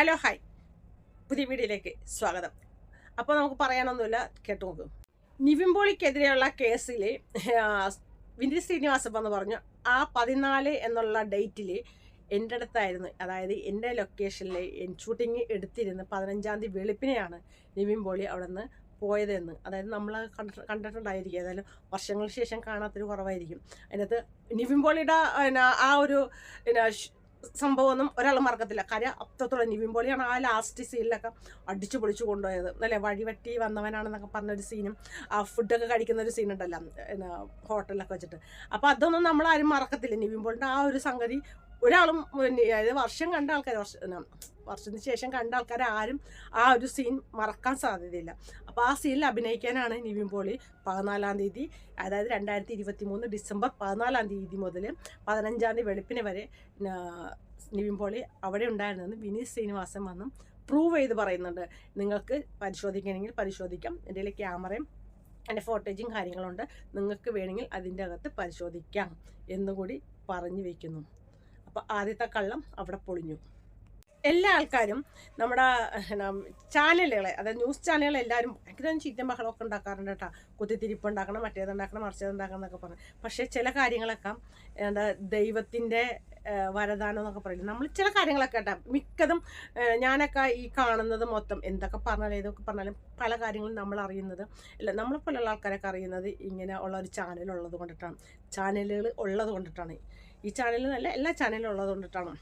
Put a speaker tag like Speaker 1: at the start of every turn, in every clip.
Speaker 1: Hello hi. പുതിയ വീഡിയോയിലേക്ക് സ്വാഗതം. അപ്പോൾ നമുക്ക് പറയാനൊന്നുമില്ല കേട്ടു നോക്കും. നിവിൻ കേസിൽ വിനീത് ശ്രീനിവാസൻ എന്ന് പറഞ്ഞു ആ പതിനാല് എന്നുള്ള ഡേറ്റിൽ എന്റെ അടുത്തായിരുന്നു. അതായത് എന്റെ ലൊക്കേഷനിൽ ഷൂട്ടിങ് എടുത്തിരുന്ന് പതിനഞ്ചാം തീയതി വെളുപ്പിനെയാണ് നിവിൻ അവിടെ നിന്ന് പോയതെന്ന്. അതായത് നമ്മൾ കണ്ടിട്ട് കണ്ടിട്ടുണ്ടായിരിക്കും. ഏതായാലും വർഷങ്ങൾക്ക് ശേഷം കാണാത്തൊരു കുറവായിരിക്കും. അതിനകത്ത് നിവിൻ പോളിയുടെ ആ ഒരു സംഭവമൊന്നും ഒരാൾ മറക്കത്തില്ല. കാര്യം അത്രത്തോളം നിവിൻ പോളിയാണ് ആ ലാസ്റ്റ് സീനിലൊക്കെ അടിച്ചു പൊളിച്ചു കൊണ്ടുപോയത്. അല്ലേ? വഴിവെട്ടി വന്നവനാണെന്നൊക്കെ പറഞ്ഞൊരു സീനും ആ ഫുഡൊക്കെ കഴിക്കുന്ന ഒരു സീനുണ്ടല്ലോ ഹോട്ടലിലൊക്കെ വെച്ചിട്ട്. അപ്പോൾ അതൊന്നും നമ്മൾ ആരും മറക്കത്തില്ല. നിവിൻ പോളിന്റെ ആ ഒരു സംഗതി ഒരാളും വർഷം കണ്ട ആൾക്കാർ വർഷം വർഷത്തിന് ശേഷം കണ്ട ആൾക്കാർ ആരും ആ ഒരു സീൻ മറക്കാൻ സാധ്യതയില്ല. അപ്പോൾ ആ സീനിൽ അഭിനയിക്കാനാണ് നിവിൻ പോളി പതിനാലാം തീയതി അതായത് രണ്ടായിരത്തി ഇരുപത്തി മൂന്ന് ഡിസംബർ പതിനാലാം തീയതി മുതൽ പതിനഞ്ചാം തീയതി വെളുപ്പിന് വരെ നിവിൻ പോളി അവിടെ ഉണ്ടായിരുന്നെന്ന് വിനീത് ശ്രീനിവാസൻ വന്നു പ്രൂവ് ചെയ്ത് പറയുന്നുണ്ട്. നിങ്ങൾക്ക് പരിശോധിക്കണമെങ്കിൽ പരിശോധിക്കാം. എന്റെ ക്യാമറയും എന്റെ ഫോട്ടേജും കാര്യങ്ങളുണ്ട്. നിങ്ങൾക്ക് വേണമെങ്കിൽ അതിന്റെ അകത്ത് പരിശോധിക്കാം എന്നുകൂടി പറഞ്ഞു വയ്ക്കുന്നു അപ്പോൾ ആദ്യത്തെ കള്ളം അവിടെ പൊളിഞ്ഞു. എല്ലാ ആൾക്കാരും നമ്മുടെ ചാനലുകളെ അതായത് ന്യൂസ് ചാനലുകൾ എല്ലാവരും ഭയങ്കര ചീറ്റം ബഹളമൊക്കെ ഉണ്ടാക്കാറുണ്ട് കേട്ടോ. കുത്തിത്തിരിപ്പ് ഉണ്ടാക്കണം മറ്റേത് ഉണ്ടാക്കണം മറിച്ചത് ഉണ്ടാക്കണം എന്നൊക്കെ പറഞ്ഞു. പക്ഷേ ചില കാര്യങ്ങളൊക്കെ എന്താ ദൈവത്തിന്റെ വരദാനം എന്നൊക്കെ പറയില്ല? നമ്മൾ ചില കാര്യങ്ങളൊക്കെ കേട്ടോ. മിക്കതും ഞാനൊക്കെ ഈ കാണുന്നത് മൊത്തം എന്തൊക്കെ പറഞ്ഞാലും ഏതൊക്കെ പറഞ്ഞാലും പല കാര്യങ്ങളും നമ്മൾ അറിയുന്നത് അല്ല നമ്മളെപ്പോലുള്ള ആൾക്കാരൊക്കെ അറിയുന്നത് ഇങ്ങനെ ഉള്ള ഒരു ചാനൽ ഉള്ളത് കൊണ്ടിട്ടാണ്. ചാനലുകൾ ഉള്ളത് കൊണ്ടിട്ടാണ്. ഈ ചാനലിൽ നല്ല എല്ലാ ചാനലിലും ഉള്ളത് കൊണ്ടിട്ടാണ്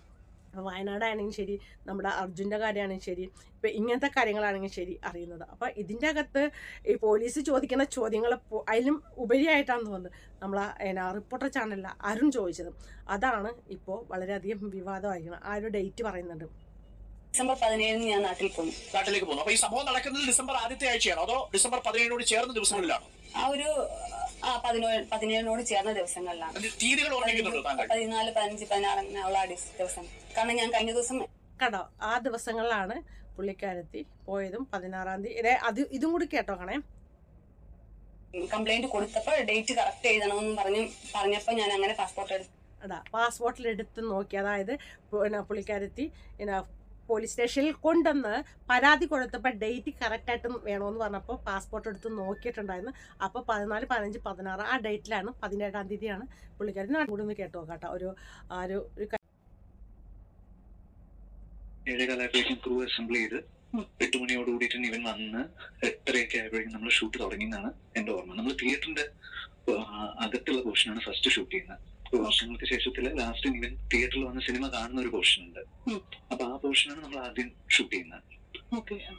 Speaker 1: അപ്പോൾ വയനാടാണെങ്കിലും ശരി നമ്മുടെ അർജുന്റെ കാര്യമാണെങ്കിലും ശരി ഇപ്പം ഇങ്ങനത്തെ കാര്യങ്ങളാണെങ്കിലും ശരി അറിയുന്നത്. അപ്പോൾ ഇതിന്റെ അകത്ത് ഈ പോലീസ് ചോദിക്കുന്ന ചോദ്യങ്ങൾ അതിലും ഉപരിയായിട്ടാണെന്ന് തോന്നുന്നത് നമ്മൾ എന്നാ റിപ്പോർട്ടർ ചാനലിൽ അരുൺ ചോദിച്ചത്. അതാണ് ഇപ്പോൾ വളരെയധികം വിവാദമായിരിക്കുന്നത്. ആ ഒരു ഡേറ്റ് പറയുന്നുണ്ട്.
Speaker 2: ഡിസംബർ പതിനേഴിന് ഞാൻ നാട്ടിൽ പോകും.
Speaker 3: നാട്ടിലേക്ക് പോകുന്നു അപ്പൊ ഈ സംഭവം നടക്കുന്നത് ഡിസംബർ ആദ്യത്തെ ആഴ്ചയാണോ? അതോ ഡിസംബർ പതിനേഴിനോട് ചേർന്ന ദിവസങ്ങളിലാണോ?
Speaker 2: ആ ഒരു ആ പതിനേഴ് പതിനേഴിനോട് ചേർന്ന ദിവസങ്ങളിലാണ്.
Speaker 3: തീയതികൾ ഓർമ്മിക്കുന്നുണ്ടോ താങ്കൾ?
Speaker 2: പതിനാല് പതിനഞ്ച് പതിനാറ് അങ്ങനെയുള്ള ദിവസ- കാരണം ഞാൻ കഴിഞ്ഞ ദിവസം
Speaker 1: കണ്ടോ ആ ദിവസങ്ങളിലാണ് പുള്ളിക്കാരത്തി പോയതും പതിനാറാം തീയതി. ഇതേ അത് ഇതും കൂടി കേട്ടോ കണേ.
Speaker 2: കംപ്ലൈന്റ് കൊടുത്തപ്പോൾ ഡേറ്റ് കറക്റ്റ് എഴുതണമെന്ന് പറഞ്ഞു പറഞ്ഞപ്പോൾ ഞാൻ അങ്ങനെ പാസ്പോർട്ട് എടുത്തു
Speaker 1: അതാ പാസ്പോർട്ടിൽ എടുത്ത് നോക്കി. അതായത് പിന്നെ പുള്ളിക്കാരത്തി പിന്നെ പോലീസ് സ്റ്റേഷനിൽ കൊണ്ടുവന്ന് പരാതി കൊടുത്തപ്പോൾ ഡേറ്റ് കറക്റ്റായിട്ട് വേണമെന്ന് പറഞ്ഞപ്പോൾ പാസ്പോർട്ട് എടുത്ത് നോക്കിയിട്ടുണ്ടായിരുന്നു. അപ്പോൾ പതിനാല് പതിനഞ്ച് പതിനാറ് ആ ഡേറ്റിലാണ് പതിനേഴാം തീയതിയാണ് പുള്ളിക്കാരി നാട്ടിൽ നിന്ന് കേട്ടോ കേട്ടോ ഒരു ആ ഒരു ഒരു ക-
Speaker 4: ഏഴേകാലായപ്പോഴേക്കും ക്രൂ അസംബിൾ ചെയ്ത് എട്ട് മണിയോട് കൂടിയിട്ട് ഇവൻ വന്ന് എട്ടരയൊക്കെ ആയപ്പോഴേക്കും നമ്മൾ ഷൂട്ട് തുടങ്ങിയെന്നാണ് എന്റെ ഓർമ്മ. നമ്മൾ തിയേറ്ററിന്റെ അകത്തുള്ള പോർഷനാണ് ഫസ്റ്റ് ഷൂട്ട് ചെയ്യുന്നത്. വർഷങ്ങൾക്ക് ശേഷത്തിൽ ലാസ്റ്റ് ഇവൻ തിയേറ്ററിൽ വന്ന സിനിമ കാണുന്ന ഒരു പോർഷൻ ഉണ്ട്. അപ്പൊ ആ പോർഷനാണ് നമ്മൾ ആദ്യം ഷൂട്ട് ചെയ്യുന്നത്.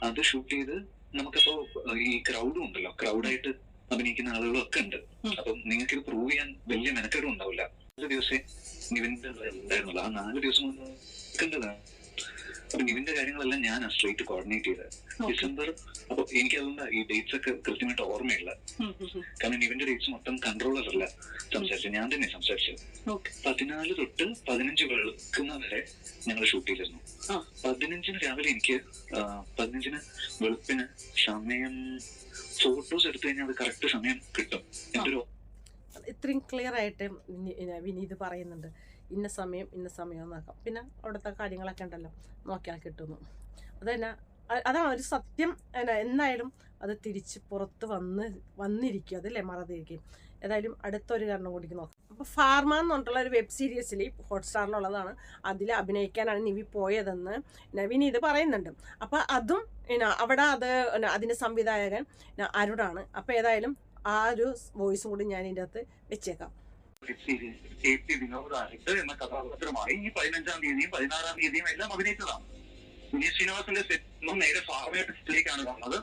Speaker 4: അത് ഷൂട്ട് ചെയ്ത് നമുക്കപ്പോ ഈ ക്രൗഡും ഉണ്ടല്ലോ. ക്രൗഡായിട്ട് അഭിനയിക്കുന്ന ആളുകളും ഒക്കെ ഉണ്ട്. അപ്പം നിങ്ങൾക്ക് ഇത് പ്രൂവ് ചെയ്യാൻ വലിയ മെനക്കേടും ഉണ്ടാവില്ല. നാല് ദിവസം നിവിന്റെ ഉണ്ടായിരുന്നുള്ളൂ ആ നാല് ദിവസം കൊണ്ട് കണ്ടതാണ്. അപ്പൊ നിവിന്റെ കാര്യങ്ങളെല്ലാം ഞാൻ സ്ട്രേറ്റ് കോർഡിനേറ്റ് ചെയ്തത്. ഡിസംബർ അപ്പൊ എനിക്ക് അതുകൊണ്ട് ഈ ഡേറ്റ്സ് ഒക്കെ കൃത്യമായിട്ട് ഓർമ്മയില്ല. കാരണം ഇവന്റെ ഡേറ്റ്സ് മൊത്തം കൺട്രോളർ അല്ല സംസാരിച്ചത്. ഞാൻ തന്നെ സംസാരിച്ചത്. പതിനാല് തൊട്ട് പതിനഞ്ച് വെളുക്കുന്ന വരെ ഞങ്ങൾ ഷൂട്ട് ചെയ്തിരുന്നു. പതിനഞ്ചിന് രാവിലെ എനിക്ക് പതിനഞ്ചിന് വെളുപ്പിന് സമയം ഫോട്ടോസ് എടുത്തു കഴിഞ്ഞാൽ അത് കറക്റ്റ് സമയം കിട്ടും. ഒരു
Speaker 1: ഇത്രയും ക്ലിയർ ആയിട്ട് വിനി- വിനീത് പറയുന്നുണ്ട്. ഇന്ന സമയം ഇന്ന സമയം എന്നാക്കാം പിന്നെ അവിടുത്തെ കാര്യങ്ങളൊക്കെ ഉണ്ടല്ലോ. നോക്കിയാൽ കിട്ടുന്നു. അതന്നെ അതാ ഒരു സത്യം. എന്നാ എന്നായാലും അത് തിരിച്ച് പുറത്ത് വന്ന് വന്നിരിക്കും. അതല്ലേ മറന്നിരിക്കും. ഏതായാലും അടുത്തൊരു കാരണം കൂടി നോക്കാം. അപ്പോൾ ഫാർമ എന്ന് പറഞ്ഞിട്ടുള്ള ഒരു വെബ് സീരീസിൽ ഹോട്ട്സ്റ്റാറിലുള്ളതാണ്. അതിൽ അഭിനയിക്കാനാണ് നിവി പോയതെന്ന് നവീൻ ഇത് പറയുന്നുണ്ട്. അപ്പോൾ അതും അവിടെ അത് അതിന്റെ സംവിധായകൻ അരുടാണ് അപ്പോൾ ഏതായാലും ആ ഒരു വോയിസും കൂടി ഞാൻ ഇതിന്റെ അകത്ത് വെച്ചേക്കാം.
Speaker 4: എ പി വിനോദായിട്ട് എന്ന കഥാപാത്രമായി ഈ പതിനഞ്ചാം തീയതിയും പതിനാറാം തീയതിയും എല്ലാം അഭിനയിച്ചതാണ്. വിനീത് ശ്രീനിവാസിന്റെ സെറ്റ് നേരെ ഫാർമേറ്റ് സെറ്റിലേക്കാണ് വന്നത്.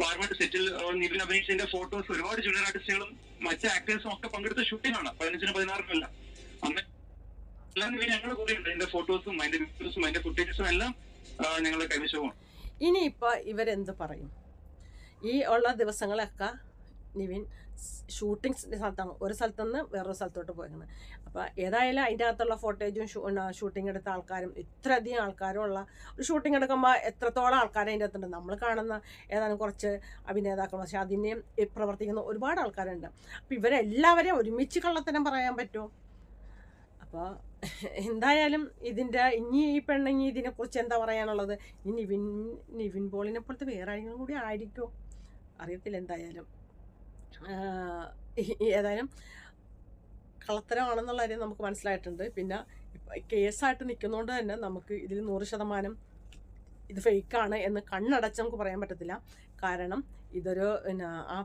Speaker 4: ഫാർമേറ്റ് സെറ്റിൽ നിവിൻ അഭിനയിച്ചതിന്റെ ഫോട്ടോസ് ഒരുപാട് ജൂനിയർ ആർട്ടിസ്റ്റുകളും മറ്റ് ആക്ടേഴ്സും ഒക്കെ പങ്കെടുത്ത ഷൂട്ടിംഗ് ആണ്. പതിനഞ്ചിന് പതിനാറിനും എല്ലാം. അന്ന് എല്ലാം നിവിൻ ഞങ്ങളുടെ കൂടെ ഉണ്ട് അതിന്റെ ഫോട്ടോസും അതിന്റെ വീഡിയോസും അതിന്റെ ഫുട്ടേജസും എല്ലാം ഞങ്ങൾ കൈവശമാണ്
Speaker 1: ഇനിയിപ്പോ ഇവരെന്ത് പറയും? ഈ ഉള്ള ദിവസങ്ങളൊക്കെ നിവിൻ ഷൂട്ടിംഗ് സ്ഥലത്താണ്. ഒരു സ്ഥലത്തുനിന്ന് വേറൊരു സ്ഥലത്തോട്ട് പോയിരുന്നത് അപ്പോൾ ഏതായാലും അതിന്റെ അകത്തുള്ള ഫോട്ടേജും ഷൂട്ടിംഗ് എടുത്ത ആൾക്കാരും ഇത്രയധികം ആൾക്കാരും ഉള്ള ഒരു ഷൂട്ടിംഗ് എടുക്കുമ്പോൾ എത്രത്തോളം ആൾക്കാർ അതിന്റെ അകത്തുണ്ട്? നമ്മൾ കാണുന്ന ഏതാനും കുറച്ച് അഭിനേതാക്കൾ പക്ഷേ അതിനെ പ്രവർത്തിക്കുന്ന ഒരുപാട് ആൾക്കാരുണ്ട്. അപ്പോൾ ഇവരെല്ലാവരെയും ഒരുമിച്ച് കള്ളത്തരം പറയാൻ പറ്റുമോ? അപ്പോൾ എന്തായാലും ഇതിന്റെ ഇനി ഈ പെണ്ണിനി ഇതിനെക്കുറിച്ച് എന്താ പറയാനുള്ളത്? ഇനി നിവിൻ നിവിൻ പോളിനെ പോലത്തെ വേറെ ആരെങ്കിലും കൂടി ആയിരിക്കുമോ അറിയത്തില്ല എന്തായാലും. ഏതായാലും കള്ളത്തരമാണെന്നുള്ള കാര്യം നമുക്ക് മനസ്സിലായിട്ടുണ്ട്. പിന്നെ കേസായിട്ട് നിൽക്കുന്നതുകൊണ്ട് തന്നെ നമുക്ക് ഇതിൽ നൂറ് ശതമാനം ഇത് ഫേക്കാണ് എന്ന് കണ്ണടച്ച് നമുക്ക് പറയാൻ പറ്റത്തില്ല. കാരണം ഇതൊരു പിന്നെ ആ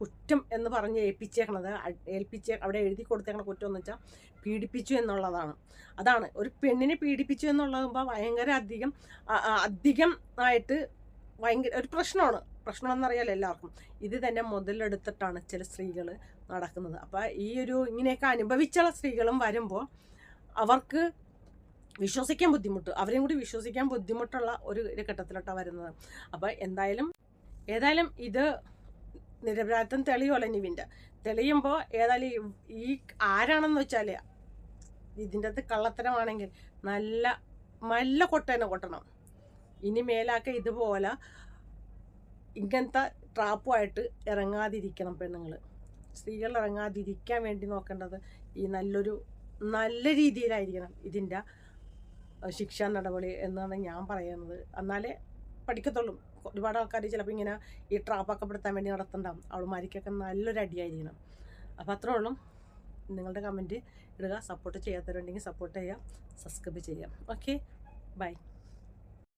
Speaker 1: കുറ്റം എന്ന് പറഞ്ഞ് ഏൽപ്പിച്ചേക്കണത് ഏൽപ്പിച്ച അവിടെ എഴുതി കൊടുത്തേക്കണ കുറ്റം എന്ന് വെച്ചാൽ പീഡിപ്പിച്ചു എന്നുള്ളതാണ്. അതാണ്. ഒരു പെണ്ണിനെ പീഡിപ്പിച്ചു എന്നുള്ളതുമ്പോൾ ഭയങ്കര അധികം അധികം ആയിട്ട് ഭയങ്കര ഒരു പ്രശ്നമാണ്. പ്രശ്നമെന്നറിയാലോ എല്ലാവർക്കും. ഇത് തന്നെ മുതലെടുത്തിട്ടാണ് ചില സ്ത്രീകൾ നടക്കുന്നത്. അപ്പോൾ ഈ ഒരു ഇങ്ങനെയൊക്കെ അനുഭവിച്ചുള്ള സ്ത്രീകളും വരുമ്പോൾ അവർക്ക് വിശ്വസിക്കാൻ ബുദ്ധിമുട്ട്. അവരെയും കൂടി വിശ്വസിക്കാൻ ബുദ്ധിമുട്ടുള്ള ഒരു ഘട്ടത്തിലോട്ടാണ് വരുന്നത്. അപ്പോൾ എന്തായാലും ഏതായാലും ഇത് നിരപരാധിത്വം തെളിയുമല്ലോ നിവിന്റെ? തെളിയുമ്പോൾ ഏതായാലും ഈ ആരാണെന്ന് വെച്ചാൽ ഇതിന്റെ അകത്ത് കള്ളത്തരമാണെങ്കിൽ നല്ല നല്ല കൊട്ടേനെ കൊട്ടണം. ഇനി മേലാക്ക ഇതുപോലെ ഇങ്ങനത്തെ ട്രാപ്പുമായിട്ട് ഇറങ്ങാതിരിക്കണം പെണ്ണുങ്ങൾ സ്ത്രീകൾ ഇറങ്ങാതിരിക്കാൻ വേണ്ടി നോക്കേണ്ടത് ഈ നല്ലൊരു നല്ല രീതിയിലായിരിക്കണം ഇതിന്റെ ശിക്ഷാ നടപടി എന്നാണ് ഞാൻ പറയുന്നത്. എന്നാലേ പഠിക്കത്തുള്ളൂ. ഒരുപാട് ആൾക്കാർ ചിലപ്പോൾ ഇങ്ങനെ ഈ ട്രാപ്പൊക്കെ പെടുത്താൻ വേണ്ടി നടത്തണ്ടാവും. അവൾമാരിക്കൊക്കെ നല്ലൊരു അടിയായിരിക്കണം. അപ്പോൾ അത്രേ ഉള്ളൂ. നിങ്ങളുടെ കമന്റ് ഇടുക സപ്പോർട്ട് ചെയ്യാത്തവരുണ്ടെങ്കിൽ സപ്പോർട്ട് ചെയ്യുക സബ്സ്ക്രൈബ് ചെയ്യാം ഓക്കെ? ബൈ.